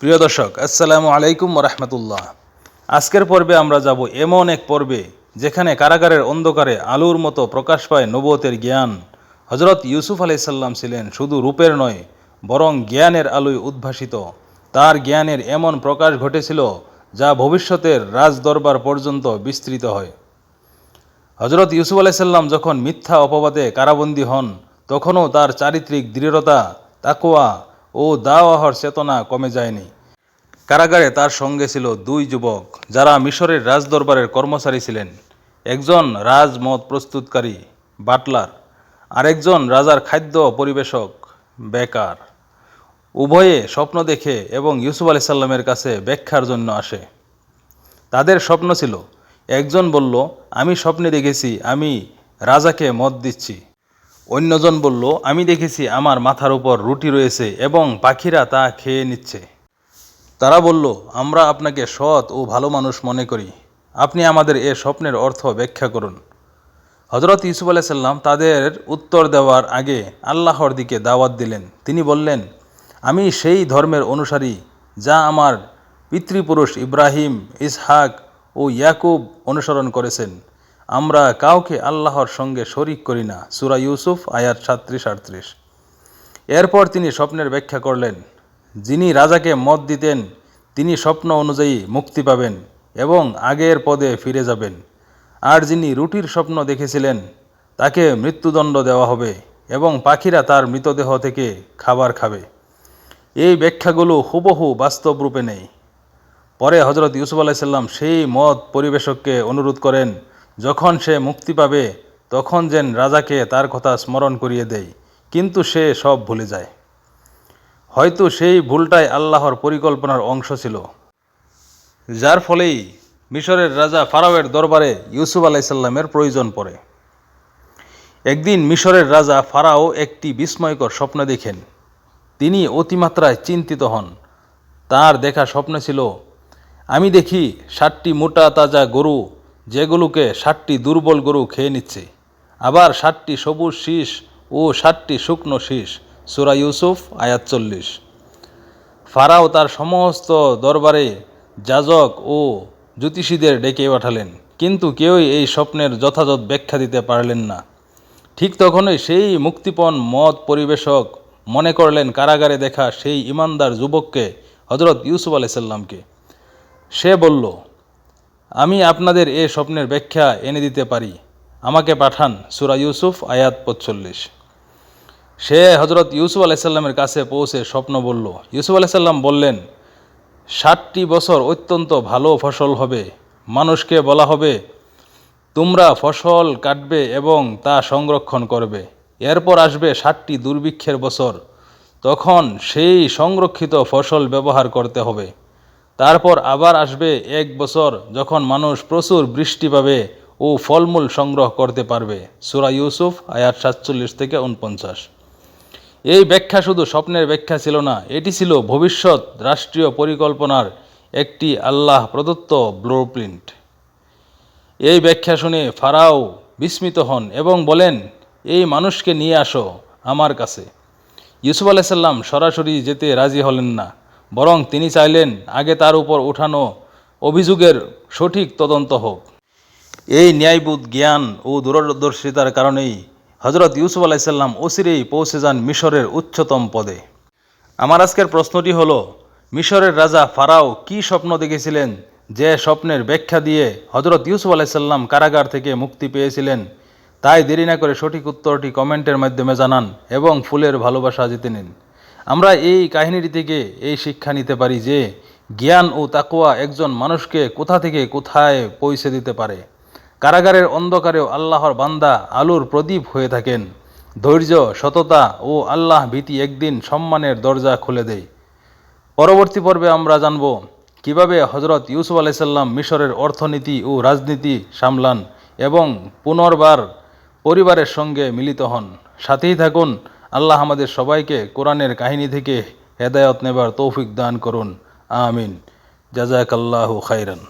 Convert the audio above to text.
প্রিয় দর্শক, আসসালামু আলাইকুম রহমতুল্লাহ। আজকের পর্বে আমরা যাব এমন এক পর্বে যেখানে কারাগারের অন্ধকারে আলুর মতো প্রকাশ পায় নবতের জ্ঞান। হজরত ইউসুফ আলাইসাল্লাম ছিলেন শুধু রূপের নয়, বরং জ্ঞানের আলোয় উদ্ভাসিত। তার জ্ঞানের এমন প্রকাশ ঘটেছিল যা ভবিষ্যতের রাজদরবার পর্যন্ত বিস্তৃত হয়। হজরত ইউসুফ আলাইসাল্লাম যখন মিথ্যা অপবাদে কারাবন্দী হন, তখনও তার চারিত্রিক দৃঢ়তা তাকুয়া ও দাওয়াহর চেতনা কমে যায়নি। কারাগারে তার সঙ্গে ছিল দুই যুবক, যারা মিশরের রাজদরবারের কর্মচারী ছিলেন। একজন রাজমত প্রস্তুতকারী, বাটলার, আরেকজন রাজার খাদ্য পরিবেশক, বেকার। উভয়ে স্বপ্ন দেখে এবং ইউসুফ আলাইসাল্লামের কাছে ব্যাখ্যার জন্য আসে। তাদের স্বপ্ন ছিল, একজন বলল, আমি স্বপ্নে দেখেছি, আমি রাজাকে মত দিচ্ছি। অন্যজন বলল, আমি দেখেছি আমার মাথার উপর রুটি রয়েছে এবং পাখিরা তা খেয়ে নিচ্ছে। তারা বলল, আমরা আপনাকে সৎ ও ভালো মানুষ মনে করি। আপনি আমাদের এ স্বপ্নের অর্থ ব্যাখ্যা করুন। হজরত ইউসুফ আলাইসাল্লাম তাদের উত্তর দেওয়ার আগে আল্লাহর দিকে দাওয়াত দিলেন। তিনি বললেন, আমি সেই ধর্মের অনুসারী যা আমার পিতৃপুরুষ ইব্রাহিম, ইসহাক ও ইয়াকুব অনুসরণ করেছেন। আমরা কাউকে আল্লাহর সঙ্গে শরিক করি না। সুরা ইউসুফ, আয়াত সাত্রিশ আটত্রিশ। এরপর তিনি স্বপ্নের ব্যাখ্যা করলেন, যিনি রাজাকে মত দিতেন, তিনি স্বপ্ন অনুযায়ী মুক্তি পাবেন এবং আগের পদে ফিরে যাবেন। আর যিনি রুটির স্বপ্ন দেখেছিলেন, তাকে মৃত্যুদণ্ড দেওয়া হবে এবং পাখিরা তার মৃতদেহ থেকে খাবার খাবে। এই ব্যাখ্যাগুলো হুবহু বাস্তব রূপে নেই। পরে হজরত ইউসুফ আলাইসাল্লাম সেই মত পরিবেশককে অনুরোধ করেন যখন সে মুক্তি পাবে, তখন যেন রাজাকে তার কথা স্মরণ করিয়ে দেয়, কিন্তু সে সব ভুলে যায়। হয়তো সেই ভুলটাই আল্লাহর পরিকল্পনার অংশ ছিল। যার ফলেই মিশরের রাজা ফারাওয়ের দরবারে ইউসুফ আলাইসাল্লামের প্রয়োজন পড়ে। একদিন মিশরের রাজা ফারাও একটি বিস্ময়কর স্বপ্ন দেখেন। তিনি অতিমাত্রায় চিন্তিত হন। তার দেখা স্বপ্ন ছিল, আমি দেখি ষাটটি মোটা তাজা গরু যেগুলোকে ষাটটি দুর্বল গরু খেয়ে নিচ্ছে। আবার ষাটটি সবুজ শীষ ও ষাটটি শুকনো শীষ, সুরা ইউসুফ, আয়াত চল্লিশ। ফারাও তার সমস্ত দরবারে যাজক ও জ্যোতিষীদের ডেকে পাঠালেন, কিন্তু কেউই এই স্বপ্নের যথাযথ ব্যাখ্যা দিতে পারলেন না। ঠিক তখনই সেই মুক্তিপণ মত পরিবেশক মনে করলেন কারাগারে দেখা সেই ইমানদার যুবককে হজরত ইউসুফ আলাইসাল্লামকে সে বলল আমি আপনাদের এ স্বপ্নের ব্যাখ্যা এনে দিতে পারি। আমাকে পাঠান সুরা ইউসুফ, আয়াত পঁচল্লিশ। সে হজরত ইউসুফ আলাইসাল্লামের কাছে পৌঁছে স্বপ্ন বলল, ইউসুফ আলাইসাল্লাম বললেন, ষাটটি বছর অত্যন্ত ভালো ফসল হবে, মানুষকে বলা হবে, তোমরা ফসল কাটবে এবং তা সংরক্ষণ করবে। এরপর আসবে ষাটটি দুর্ভিক্ষের বছর। তখন সেই সংরক্ষিত ফসল ব্যবহার করতে হবে। তারপর আবার আসবে এক বছর যখন মানুষ প্রচুর বৃষ্টি পাবে ও ফলমূল সংগ্রহ করতে পারবে। সুরা ইউসুফ, আয়াত সাতচল্লিশ থেকে উনপঞ্চাশ। এই ব্যাখ্যা শুধু স্বপ্নের ব্যাখ্যা ছিল না, এটি ছিল ভবিষ্যৎ রাষ্ট্রীয় পরিকল্পনার একটি আল্লাহ প্রদত্ত ব্লুপ্রিন্ট। এই ব্যাখ্যা শুনে ফারাও বিস্মিত হন এবং বলেন, এই মানুষকে নিয়ে আসো আমার কাছে। ইউসুফ আলাইসাল্লাম সরাসরি যেতে রাজি হলেন না। বরং তিনি চাইলেন আগে তার উপর উঠানো অভিযোগের সঠিক তদন্ত হোক। এই ন্যায়বোধ জ্ঞান ও দূরদর্শিতার কারণেই হজরত ইউসুফ আলাইসাল্লাম অচিরেই পৌঁছে যান মিশরের উচ্চতম পদে। আমার আজকের প্রশ্নটি হল, মিশরের রাজা ফারাও কি স্বপ্ন দেখেছিলেন যে স্বপ্নের ব্যাখ্যা দিয়ে হজরত ইউসুফ আলাইসাল্লাম কারাগার থেকে মুক্তি পেয়েছিলেন? তাই দেরি না করে সঠিক উত্তরটি কমেন্টের মাধ্যমে জানান এবং ফুলের ভালোবাসা জিতে নিন। আমরা এই কাহিনীটি থেকে এই শিক্ষা নিতে পারি যে জ্ঞান ও তাকুয়া একজন মানুষকে কোথা থেকে কোথায় পৌঁছে দিতে পারে। কারাগারের অন্ধকারেও আল্লাহর বান্দা আলোর প্রদীপ হয়ে থাকেন। ধৈর্য, সততা ও আল্লাহ ভীতি একদিন সম্মানের দরজা খুলে দেয়। পরবর্তী পর্বে আমরা জানব কীভাবে হজরত ইউসুফ আলাইসাল্লাম মিশরের অর্থনীতি ও রাজনীতি সামলান এবং পুনর্বার পরিবারের সঙ্গে মিলিত হন। সাথেই থাকুন আল্লাহ আমাদের সবাইকে কোরআনের কাহিনী থেকে হেদায়ত নেবার তৌফিক দান করুন। আমিন। জাজাকাল্লাহু খাইরান